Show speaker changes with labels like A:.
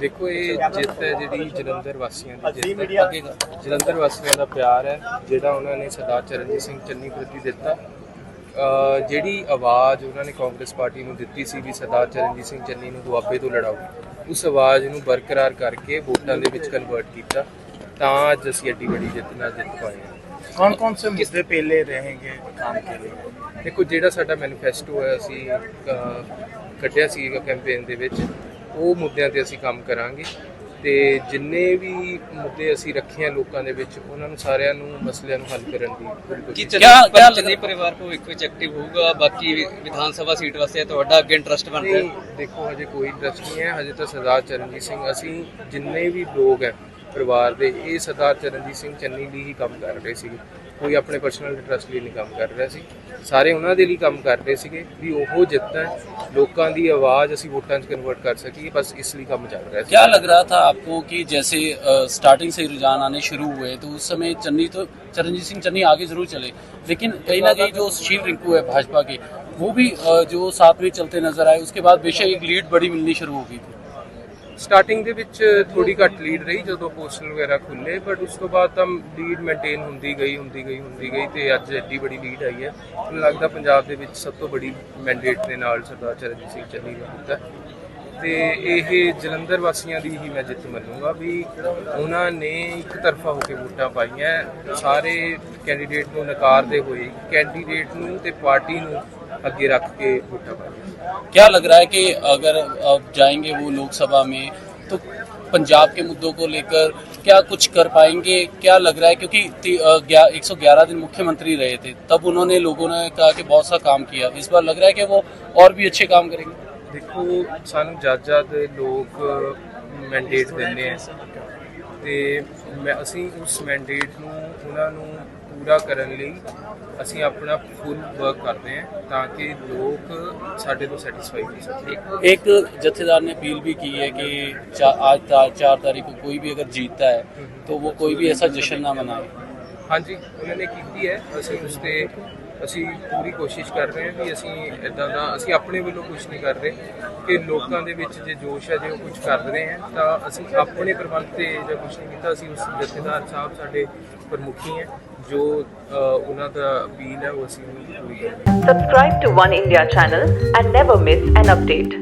A: ਦੇਖੋ ਇਹ ਜਿੱਤ ਹੈ ਜਿਹੜੀ ਜਲੰਧਰ ਵਾਸੀਆਂ ਦੀ ਜਿੱਤ ਹੈ। ਜਲੰਧਰ ਵਾਸੀਆਂ ਦਾ ਪਿਆਰ ਹੈ ਜਿਹੜਾ ਉਹਨਾਂ ਨੇ ਸਰਦਾਰ ਚਰਨਜੀਤ ਸਿੰਘ ਚੰਨੀ ਪ੍ਰਤੀ ਦਿੱਤਾ। ਜਿਹੜੀ ਆਵਾਜ਼ ਉਹਨਾਂ ਨੇ ਕਾਂਗਰਸ ਪਾਰਟੀ ਨੂੰ ਦਿੱਤੀ ਸੀ ਵੀ ਸਰਦਾਰ ਚਰਨਜੀਤ ਸਿੰਘ ਚੰਨੀ ਨੂੰ ਦੁਆਬੇ ਤੋਂ ਲੜਾਓ ਉਸ ਆਵਾਜ਼ ਨੂੰ ਬਰਕਰਾਰ ਕਰਕੇ ਵੋਟਾਂ ਦੇ ਵਿੱਚ ਕਨਵਰਟ ਕੀਤਾ ਤਾਂ ਅੱਜ ਅਸੀਂ ਐਡੀ ਵੱਡੀ ਜਿੱਤ ਨਾਲ ਜਿੱਤ ਪਾਏ ਹਾਂ।
B: ਕੌਣ ਕੌਣ ਸੇ ਮੁੱਦੇ ਪਹਿਲੇ ਰਹਿਣਗੇ ਕੰਮ ਕੇ
A: ਦੇਖੋ ਜਿਹੜਾ ਸਾਡਾ ਮੈਨੀਫੈਸਟੋ ਹੈ ਅਸੀਂ ਕੱਢਿਆ ਸੀ ਕੈਂਪੇਨ ਦੇ ਵਿੱਚ। ਉਹ ਮੁੱਦਿਆਂ ਤੇ ਅਸੀਂ ਕੰਮ ਕਰਾਂਗੇ ਤੇ ਜਿੰਨੇ ਵੀ ਮੁੱਦੇ ਅਸੀਂ ਰੱਖੇ ਆ ਲੋਕਾਂ ਦੇ ਵਿੱਚ ਉਹਨਾਂ ਨੂੰ ਸਾਰਿਆਂ ਨੂੰ ਮਸਲਿਆਂ ਨੂੰ ਹੱਲ ਕਰਨ ਦੀ
C: ਕੀ
D: ਕਿਆ-
C: ਚੰਨੀ ਪਰਿਵਾਰ ਭਵਿੱਖ ਵਿੱਚ ਐਕਟਿਵ ਹੋਊਗਾ ਬਾਕੀ ਵਿਧਾਨ ਸਭਾ ਸੀਟ ਵਾਸਤੇ ਤੁਹਾਡਾ ਅੱਗੇ ਇੰਟਰਸਟ ਬਣ ਰਿਹਾ
A: ਨਹੀਂ ਦੇਖੋ ਹਜੇ ਕੋਈ ਇੰਟਰਸਟ ਨਹੀਂ ਹੈ ਹਜੇ ਤਾਂ ਸਰਦਾਰ ਚਰਨਜੀਤ ਸਿੰਘ ਅਸੀਂ ਜਿੰਨੇ ਵੀ ਲੋਕ ਹੈ ਪਰਿਵਾਰ ਦੇ ਇਹ ਸਰਦਾਰ ਚਰਨਜੀਤ ਸਿੰਘ ਚੰਨੀ ਲਈ ਹੀ ਕੰਮ ਕਰ ਰਹੇ ਸੀਗੇ ਕੋਈ ਆਪਣੇ ਪਰਸਨਲ ਇੰਟਰਸਟ ਲਈ ਨਹੀਂ ਕੰਮ ਕਰ ਰਿਹਾ ਸੀ ਸਾਰੇ ਉਹਨਾਂ ਦੇ ਲਈ ਕੰਮ ਕਰ ਰਹੇ ਸੀਗੇ ਵੀ ਉਹ ਜਿੱਤਣ ਲੋਕਾਂ ਦੀ ਆਵਾਜ਼ ਅਸੀਂ ਵੋਟਾਂ 'ਚ ਕਨਵਰਟ ਕਰ ਸਕੀਏ ਬਸ ਇਸ ਲਈ ਕੰਮ ਚੱਲ ਰਿਹਾ ਸੀ
D: क्या लग रहा था आपको कि जैसे अ, स्टार्टिंग से रुझान आने शुरू हुए तो उस समय चन्नी तो चरणजीत सिंह चन्नी आगे जरूर चले लेकिन कहीं ना कहीं जो सुशील रिंकू है भाजपा के वो भी अ, जो साथ में चलते नजर आए उसके बाद बेशक एक लीड बड़ी मिलनी शुरू हो गई थी
A: ਸਟਾਰਟਿੰਗ ਦੇ ਵਿੱਚ ਥੋੜੀ ਘੱਟ ਲੀਡ ਰਹੀ ਜਦੋਂ ਪੋਸਟਲ ਵਗੈਰਾ ਖੁੱਲੇ ਬਟ ਉਸ ਤੋਂ ਬਾਅਦ ਤਾਂ ਲੀਡ ਮੇਨਟੇਨ ਹੁੰਦੀ ਗਈ ਹੁੰਦੀ ਗਈ ਹੁੰਦੀ ਗਈ ਤੇ ਅੱਜ ਐਡੀ ਬੜੀ ਲੀਡ ਆਈ ਹੈ। ਮੈਨੂੰ ਲੱਗਦਾ ਪੰਜਾਬ ਦੇ ਵਿੱਚ ਸਭ ਤੋਂ ਬੜੀ ਮੈਂਡੇਟ ਦੇ ਨਾਲ ਸਰਦਾਰ ਚਰਨਜੀਤ ਸਿੰਘ ਚੰਨੀ ਦਾ ਦਿੱਤਾ ਤੇ ਇਹ ਜਲੰਧਰ ਵਾਸੀਆਂ ਦੀ ਹੀ ਮੈਂ ਜਿੱਤ ਮੰਨੂਗਾ ਵੀ ਉਹਨਾਂ ਨੇ ਇੱਕ ਤਰਫਾ ਹੋ ਕੇ ਵੋਟਾਂ ਪਾਈਆਂ। ਸਾਰੇ ਕੈਂਡੀਡੇਟ ਨੂੰ ਨਕਾਰਦੇ ਹੋਏ ਕੈਂਡੀਡੇਟ ਨੂੰ ਤੇ ਪਾਰਟੀ ਨੂੰ ਅੱਗੇ ਰੱਖ ਕੇ ਵੋਟਾਂ ਪਾਈਆਂ
D: क्या लग रहा है कि अगर अब जाएंगे वो लोकसभा में तो पंजाब के मुद्दों को लेकर क्या कुछ कर पाएंगे क्या लग रहा है क्योंकि एक सौ ग्यारह दिन मुख्यमंत्री रहे थे तब उन्होंने लोगों ने कहा कि बहुत सा काम किया इस बार लग रहा है कि वो और भी अच्छे काम करेंगे
A: ਦੇਖੋ ਸਾਨੂੰ ਜੱਜ ਜੱਜ ਲੋਕ ਮੈਂਡੇਟ ਦਿੰਦੇ ਆ ਤੇ ਮੈਂ ਅਸੀਂ ਉਸ ਮੈਂਡੇਟ ਨੂੰ ਉਹਨਾਂ ਨੂੰ ਪੂਰਾ ਕਰਨ ਲਈ ਅਸੀਂ ਆਪਣਾ ਫੁੱਲ ਵਰਕ ਕਰਦੇ ਹਾਂ ਤਾਂ ਕਿ ਲੋਕ ਸਾਡੇ ਤੋਂ ਸੈਟੀਸਫਾਈ ਹੋ ਸਕਣ
D: एक जत्थेदार ने अपील भी की है कि चा, आज ता, चार तारीख को कोई भी अगर जीतता है तो वो कोई भी ऐसा जश्न ना मनाए
A: ਹਾਂਜੀ ਉਹਨਾਂ ਨੇ ਕੀਤੀ ਹੈ ਅਸੀਂ ਉਸ ਤੇ ਅਸੀਂ ਪੂਰੀ ਕੋਸ਼ਿਸ਼ ਕਰ ਰਹੇ ਹਾਂ ਵੀ ਅਸੀਂ ਇਦਾਂ ਦਾ ਅਸੀਂ ਆਪਣੇ ਵੱਲੋਂ ਕੁਝ ਨਹੀਂ ਕਰ ਰਹੇ ਕਿ ਲੋਕਾਂ ਦੇ ਵਿੱਚ ਜੇ ਜੋਸ਼ ਹੈ ਜੇ ਉਹ ਕੁਝ ਕਰ ਰਹੇ ਹੈ ਤਾਂ ਅਸੀਂ ਆਪਣੇ ਪ੍ਰਬੰਧ ਤੇ ਜਾਂ ਕੁਝ ਨਹੀਂ ਕੀਤਾ ਅਸੀਂ ਉਸ ਜਥੇਦਾਰ ਸਾਹਿਬ ਸਾਡੇ ਪ੍ਰਮੁਖੀ ਹੈ ਜੋ ਅ, ਉਹਨਾਂ ਦਾ ਅਪੀਲ ਹੈ ਉਹ ਅਸੀਂ ਉਹਨੂੰ ਪੂਰੀ ਕਰਾਂਗੇ
E: Subscribe to One India channel and never miss an update.